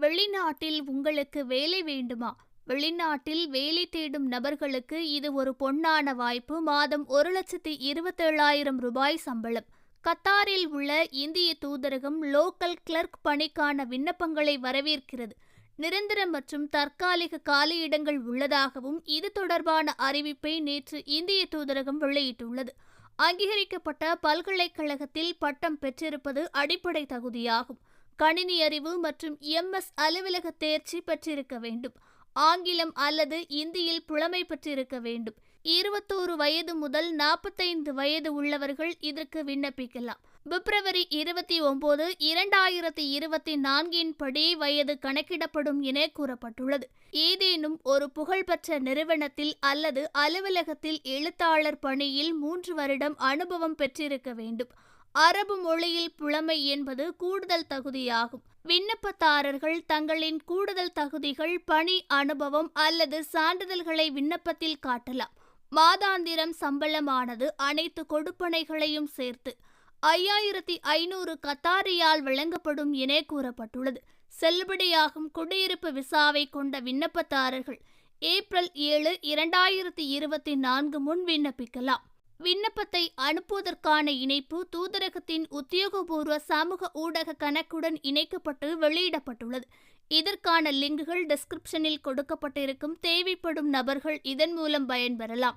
வெளிநாட்டில் உங்களுக்கு வேலை வேண்டுமா? வெளிநாட்டில் வேலை தேடும் நபர்களுக்கு இது ஒரு பொன்னான வாய்ப்பு. மாதம் ஒரு லட்சத்தி இருபத்தேழாயிரம் ரூபாய் சம்பளம். கத்தாரில் உள்ள இந்திய தூதரகம் லோக்கல் கிளர்க் பணிக்கான விண்ணப்பங்களை வரவேற்கிறது. நிரந்தர மற்றும் தற்காலிக காலியிடங்கள் உள்ளதாகவும் இது தொடர்பான அறிவிப்பை நேற்று இந்திய தூதரகம் வெளியிட்டுள்ளது. அங்கீகரிக்கப்பட்ட பல்கலைக்கழகத்தில் பட்டம் பெற்றிருப்பது அடிப்படை தகுதியாகும். கணினி அறிவு மற்றும் எம்எஸ் அலுவலக தேர்ச்சி பெற்றிருக்க வேண்டும். ஆங்கிலம் அல்லது இந்தியில் புலமை பெற்றிருக்க வேண்டும். இருபத்தோரு வயது முதல் நாற்பத்தைந்து வயது உள்ளவர்கள் இதற்கு விண்ணப்பிக்கலாம். பிப்ரவரி இருபத்தி ஒன்பது இரண்டாயிரத்தி இருபத்தி நான்கின் படி வயது கணக்கிடப்படும் என கூறப்பட்டுள்ளது. ஏதேனும் ஒரு புகழ்பெற்ற நிறுவனத்தில் அல்லது அலுவலகத்தில் எழுத்தாளர் பணியில் மூன்று வருடம் அனுபவம் பெற்றிருக்க வேண்டும். அரபு மொழியில் புலமை என்பது கூடுதல் தகுதியாகும். விண்ணப்பதாரர்கள் தங்களின் கூடுதல் தகுதிகள் பணி அனுபவம் அல்லது சான்றிதழ்களை விண்ணப்பத்தில் காட்டலாம். மாதாந்திரம் சம்பளமானது அனைத்து கொடுப்பனைகளையும் சேர்த்து ஐயாயிரத்தி ஐநூறு கத்தாரியால் வழங்கப்படும் என கூறப்பட்டுள்ளது. செல்லுபடியாகும் குடியிருப்பு விசாவை கொண்ட விண்ணப்பதாரர்கள் ஏப்ரல் ஏழு இரண்டாயிரத்தி இருபத்தி நான்கு முன் விண்ணப்பிக்கலாம். விண்ணப்பத்தை அனுப்புவதற்கான இணைப்பு தூதரகத்தின் உத்தியோகபூர்வ சமூக ஊடக கணக்குடன் இணைக்கப்பட்டு வெளியிடப்பட்டுள்ளது. இதற்கான லிங்குகள் டிஸ்கிரிப்ஷனில் கொடுக்கப்பட்டிருக்கும். தேவைப்படும் நபர்கள் இதன் மூலம் பயன்பெறலாம்.